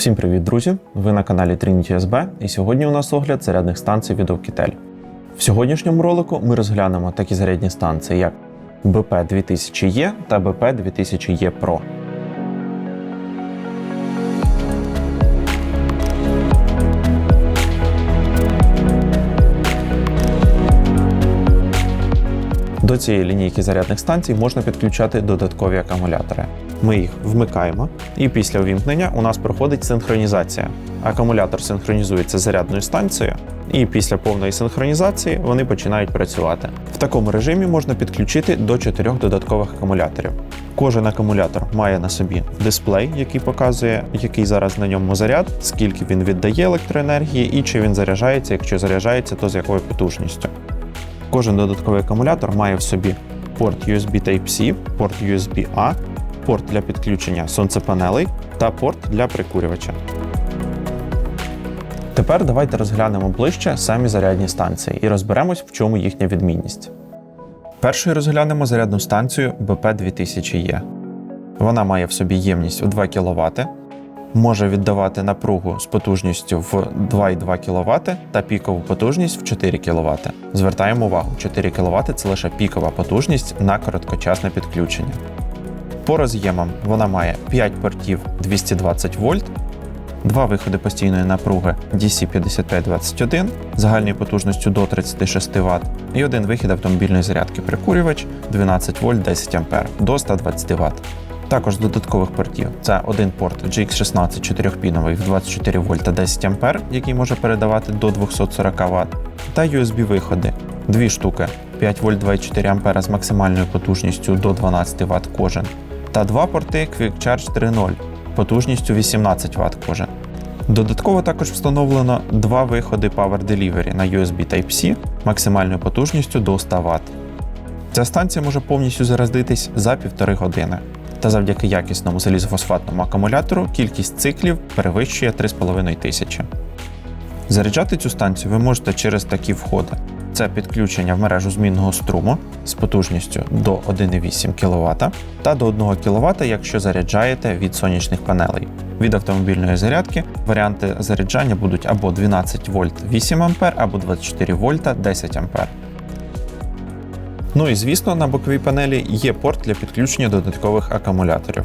Всім привіт, друзі! Ви на каналі Trinity SB і сьогодні у нас огляд зарядних станцій від Oukitel. В сьогоднішньому ролику ми розглянемо такі зарядні станції, як BP 2000E та BP 2000E Pro. До цієї лінійки зарядних станцій можна підключати додаткові акумулятори. Ми їх вмикаємо, і після увімкнення у нас проходить синхронізація. Акумулятор синхронізується з зарядною станцією, і після повної синхронізації вони починають працювати. В такому режимі можна підключити до 4 додаткових акумуляторів. Кожен акумулятор має на собі дисплей, який показує, який зараз на ньому заряд, скільки він віддає електроенергії і чи він заряджається, якщо заряджається, то з якою потужністю. Кожен додатковий акумулятор має в собі порт USB Type-C, порт USB-A, порт для підключення сонцепанелей та порт для прикурювача. Тепер давайте розглянемо ближче самі зарядні станції і розберемось, в чому їхня відмінність. Першою розглянемо зарядну станцію BP2000E. Вона має в собі ємність у 2 кВт, може віддавати напругу з потужністю в 2,2 кВт та пікову потужність в 4 кВт. Звертаємо увагу, 4 кВт це лише пікова потужність на короткочасне підключення. По роз'ємам. Вона має 5 портів 220 вольт, два виходи постійної напруги DC5521 загальною потужністю до 36 Вт і один вихід автомобільної зарядки прикурювач 12 вольт 10 А до 120 Вт. Також з додаткових портів. Це один порт GX16 4-піновий в 24 вольта 10 А, який може передавати до 240 Вт, та USB-виходи дві штуки. 5 вольт 24 А з максимальною потужністю до 12 Вт кожен, та два порти Quick Charge 3.0 потужністю 18 Вт кожен. Додатково також встановлено два виходи Power Delivery на USB Type-C максимальною потужністю до 100 Вт. Ця станція може повністю зарядитись за півтори години. Та завдяки якісному залізофосфатному акумулятору кількість циклів перевищує 3500. Заряджати цю станцію ви можете через такі входи: це підключення в мережу змінного струму з потужністю до 1,8 кВт та до 1 кВт, якщо заряджаєте від сонячних панелей. Від автомобільної зарядки варіанти заряджання будуть або 12 вольт 8 А, або 24 вольта 10 А. Ну і звісно, на боковій панелі є порт для підключення додаткових акумуляторів.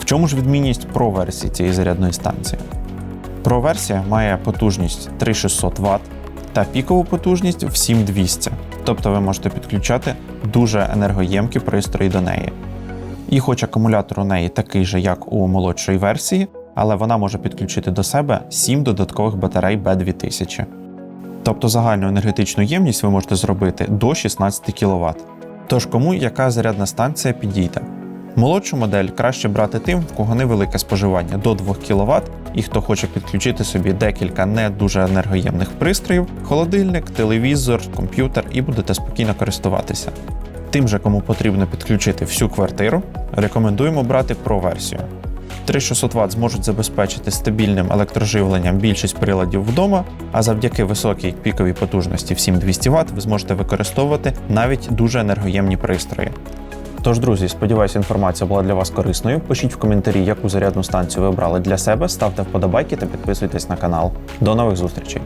В чому ж відмінність Pro версії цієї зарядної станції? Pro версія має потужність 3600 Вт та пікову потужність в 7200, тобто ви можете підключати дуже енергоємкі пристрої до неї. І хоч акумулятор у неї такий же, як у молодшої версії, але вона може підключити до себе 7 додаткових батарей B2000. Тобто загальну енергетичну ємність ви можете зробити до 16 кВт. Тож кому яка зарядна станція підійде? Молодшу модель краще брати тим, в кого невелике споживання до 2 кВт і хто хоче підключити собі декілька не дуже енергоємних пристроїв, холодильник, телевізор, комп'ютер і будете спокійно користуватися. Тим же, кому потрібно підключити всю квартиру, рекомендуємо брати Pro версію. 3600 Вт зможуть забезпечити стабільним електроживленням більшість приладів вдома, а завдяки високій піковій потужності в 7200 Вт ви зможете використовувати навіть дуже енергоємні пристрої. Тож, друзі, сподіваюся, інформація була для вас корисною. Пишіть в коментарі, яку зарядну станцію ви обрали для себе, ставте вподобайки та підписуйтесь на канал. До нових зустрічей!